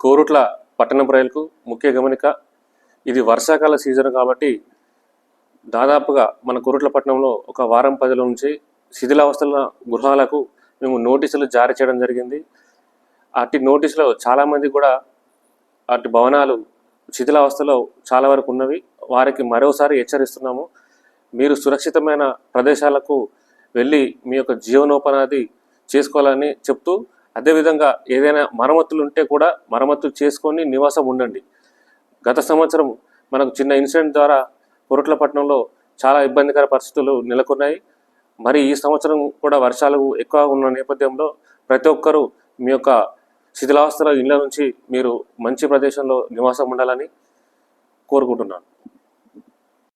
కోరుట్ల పట్టణ ప్రజలకు ముఖ్య గమనిక ఇది వర్షాకాల సీజన్ కాబట్టి దాదాపుగా మన కోరుట్ల పట్టణంలో ఒక వారం పదిల నుంచి శిథిలావస్థల గృహాలకు మేము నోటీసులు జారీ చేయడం జరిగింది. అట్టి నోటీసులో చాలామంది కూడా అటు భవనాలు శిథిలావస్థలో చాలా వరకు ఉన్నవి. వారికి మరోసారి హెచ్చరిస్తున్నాము. మీరు సురక్షితమైన ప్రదేశాలకు వెళ్ళి మీ యొక్క జీవనోపాధి చేసుకోవాలని చెప్తూ అదేవిధంగా ఏదైనా మరమ్మతులు ఉంటే కూడా మరమ్మతులు చేసుకొని నివాసం ఉండండి. గత సంవత్సరం మనకు చిన్న ఇన్సిడెంట్ ద్వారా కొరట్లపట్నంలో చాలా ఇబ్బందికర పరిస్థితులు నెలకొన్నాయి. మరి ఈ సంవత్సరం కూడా వర్షాలు ఎక్కువ ఉన్న నేపథ్యంలో ప్రతి ఒక్కరూ మీ యొక్క శిథిలావస్థల ఇళ్ళ నుంచి మీరు మంచి ప్రదేశంలో నివాసం ఉండాలని కోరుకుంటున్నాను.